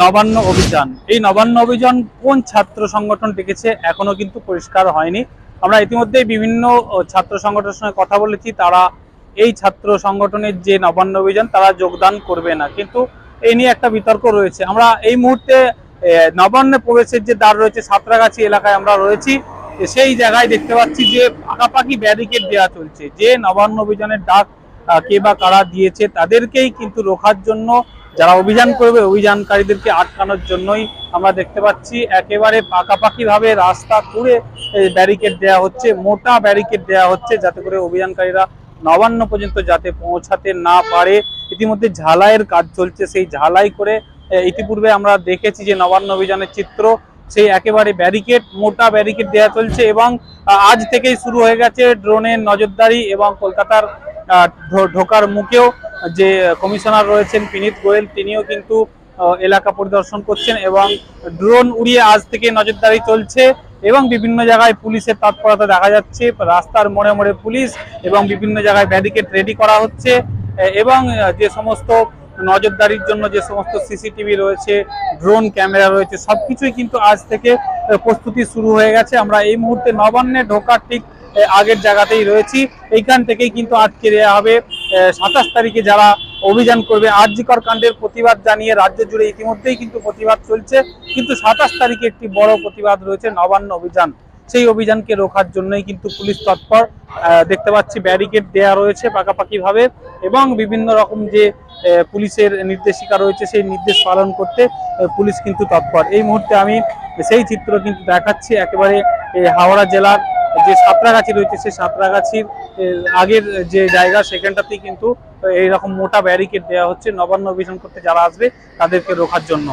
নবান্ন অভিযান। এই নবান্ন অভিযান কোন ছাত্র সংগঠন ডেকেছে এখনও কিন্তু পরিষ্কার হয়নি। আমরা ইতিমধ্যেই বিভিন্ন ছাত্র সংগঠনের সঙ্গে কথা বলেছি, তারা এই ছাত্র সংগঠনের যে নবান্ন অভিযান, তারা যোগদান করবে না। কিন্তু এই নিয়ে একটা বিতর্ক রয়েছে। আমরা এই মুহূর্তে নবান্নে প্রবেশের যে দ্বার রয়েছে, সাঁতরাগাছি এলাকায় আমরা রয়েছি। সেই জায়গায় দেখতে পাচ্ছি যে পাকাপাকি ব্যারিকেড দেওয়া চলছে। যে নবান্ন অভিযানের ডাক কে বা কারা দিয়েছে, তাদেরকেই কিন্তু রোখার জন্য যারা অভিযান করবে অভিযানকারীদেরকে আটকানোর জন্যই আমরা দেখতে পাচ্ছি, একেবারে পাকাপাকি ভাবে রাস্তা করে ব্যারিকেড দেওয়া হচ্ছে, মোটা ব্যারিকেড দেওয়া হচ্ছে যাতে করে অভিযানকারীরা নবান্ন পর্যন্ত যাতে পৌঁছাতে না পারে। ইতিমধ্যে ঝালাইয়ের কাজ চলছে, সেই ঝালাই করে ইতিপূর্বে আমরা দেখেছি যে নবান্ন অভিযানের চিত্র, সেই একেবারে ব্যারিকেড, মোটা ব্যারিকেড দেওয়া চলছে এবং আজ থেকেই শুরু হয়ে গেছে ড্রোনের নজরদারি এবং কলকাতার ঢোকার মুখেও। যে কমিশনার রয়েছেন বিনীত গোয়েল, তিনিও কিন্তু এলাকা পরিদর্শন করছেন এবং ড্রোন উড়িয়ে আজ থেকে নজরদারি চলছে এবং বিভিন্ন জায়গায় পুলিশের তৎপরতা দেখা যাচ্ছে। রাস্তার মোড়ে মোড়ে পুলিশ এবং বিভিন্ন জায়গায় ব্যারিকেড রেডি করা হচ্ছে। এবং যে সমস্ত নজরদারির জন্য যে সমস্ত সিসিটিভি রয়েছে, ড্রোন ক্যামেরা রয়েছে সব কিছুই কিন্তু আজ থেকে প্রস্তুতি শুরু হয়ে গেছে। আমরা এই মুহূর্তে নবান্নে ঢোকার ঠিক আগের জায়গাতেই রয়েছি। এইখান থেকেই কিন্তু আটকে দেওয়া হবে। সাতাশ তারিখে যারা অভিযান করবে, আরজিকর কাণ্ডের প্রতিবাদ জানিয়ে রাজ্য জুড়ে ইতিমধ্যেই কিন্তু প্রতিবাদ চলছে। কিন্তু সাতাশ তারিখে একটি বড় প্রতিবাদ রয়েছে নবান্ন অভিযান। সেই অভিযানকে রোখার জন্যই কিন্তু পুলিশ তৎপর দেখতে পাচ্ছি ব্যারিকেড দেয়া রয়েছে পাকাপাকি ভাবে এবং বিভিন্ন রকম যে পুলিশের নির্দেশিকা রয়েছে সেই নির্দেশ পালন করতে পুলিশ কিন্তু তৎপর। এই মুহূর্তে আমি সেই চিত্র কিন্তু দেখাচ্ছি। একেবারে হাওড়া জেলার যে সাঁতরাগাছি রয়েছে, সেই সাঁতরাগাছির আগের যে জায়গা, সেখানটাতেই কিন্তু এইরকম মোটা ব্যারিকেড দেওয়া হচ্ছে। নবান্ন অভিযান করতে যারা আসবে, তাদেরকে রোখার জন্য।